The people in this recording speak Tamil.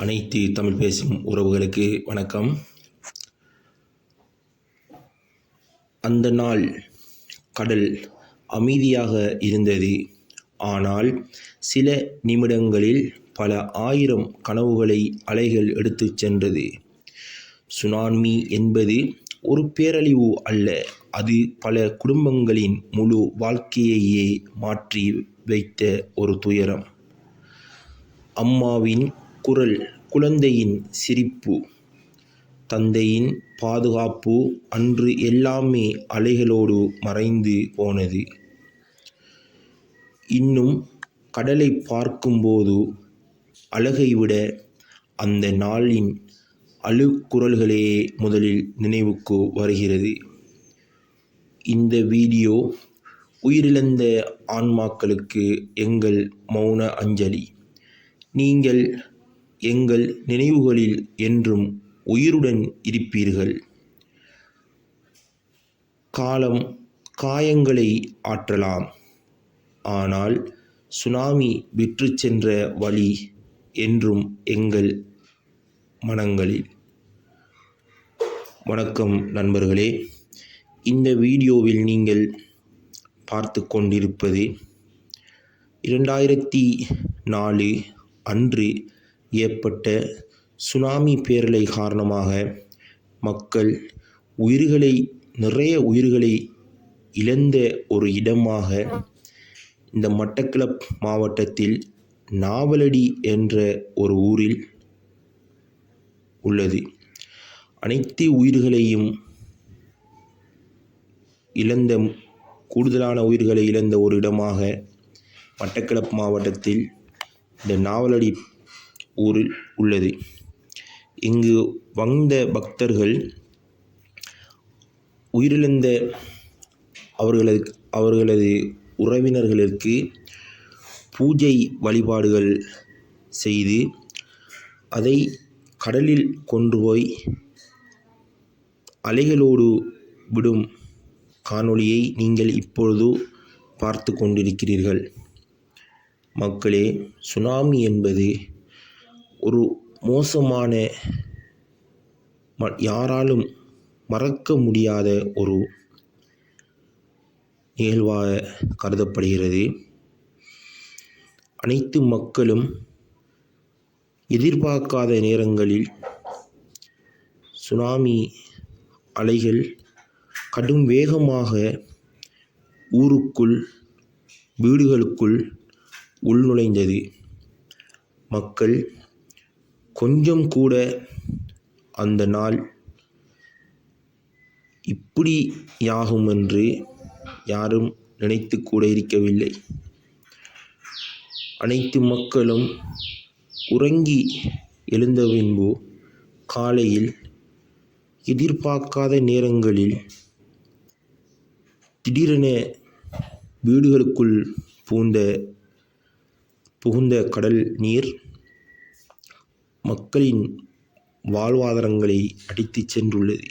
அனைத்து தமிழ் பேசும் உறவுகளுக்கு வணக்கம். அந்த நாள் கடல் அமைதியாக இருந்தது. ஆனால் சில நிமிடங்களில் பல ஆயிரம் கனவுகளை அலைகள் எடுத்து சென்றது. சுனாமி என்பது ஒரு பேரழிவு அல்ல அது பல குடும்பங்களின் முழு வாழ்க்கையையே மாற்றி வைத்த ஒரு துயரம். அம்மாவின் குரல் குழந்தையின் சிரிப்பு. தந்தையின் பாதுகாப்பு அன்று எல்லாமே அலைகளோடு மறைந்து போனது. இன்னும் கடலை பார்க்கும்போது அழகை விட அந்த நாளின் அழுக்குரல்களே முதலில் நினைவுக்கு வருகிறது. இந்த வீடியோ உயிரிழந்த ஆன்மாக்களுக்கு எங்கள் மௌன அஞ்சலி. நீங்கள் எங்கள் நினைவுகளில் என்றும் உயிருடன் இருப்பீர்கள். காலம் காயங்களை ஆற்றலாம். ஆனால் சுனாமி விற்றுச் சென்ற வழி என்றும் எங்கள் மனங்களில். வணக்கம் நண்பர்களே இந்த வீடியோவில் நீங்கள் பார்த்து கொண்டிருப்பது இரண்டாயிரத்தி நாலு அன்று ஏற்பட்ட சுனாமி பேரலை காரணமாக மக்கள் உயிர்களை நிறைய உயிர்களை இழந்த ஒரு இடமாக இந்த மட்டக்களப் மாவட்டத்தில் நாவலடி என்ற ஒரு ஊரில் உள்ளது. அனைத்து உயிர்களையும் இழந்த கூடுதலான உயிர்களை இழந்த ஒரு இடமாக மட்டக்களப்பு மாவட்டத்தில் இந்த நாவலடி ஊரில் உள்ளது. இங்கு வந்த பக்தர்கள் உயிரிழந்த அவர்களது அவர்களது உறவினர்களுக்கு பூஜை வழிபாடுகள் செய்து அதை கடலில் கொண்டு போய் அலைகளோடு விடும் காணொளியை நீங்கள் இப்பொழுது பார்த்து கொண்டிருக்கிறீர்கள். மக்களே சுனாமி என்பது ஒரு மோசமான ம யாராலும் மறக்க முடியாத ஒரு நிகழ்வாக கருதப்படுகிறது. அனைத்து மக்களும் எதிர்பார்க்காத நேரங்களில் சுனாமி அலைகள் கடும் வேகமாக ஊருக்குள் வீடுகளுக்குள் உள்நுழைந்தது. மக்கள் கொஞ்சம் கூட அந்த நாள் இப்படியாகும் என்று யாரும் நினைத்து கூட இருக்கவில்லை. அனைத்து மக்களும் உறங்கி எழுந்த பின்பு காலையில் எதிர்பார்க்காத நேரங்களில் திடீரென வீடுகளுக்குள் பூந்த புகுந்த கடல் நீர் மக்களின் வாழ்வாதாரங்களை அடித்துச் சென்றுள்ளது.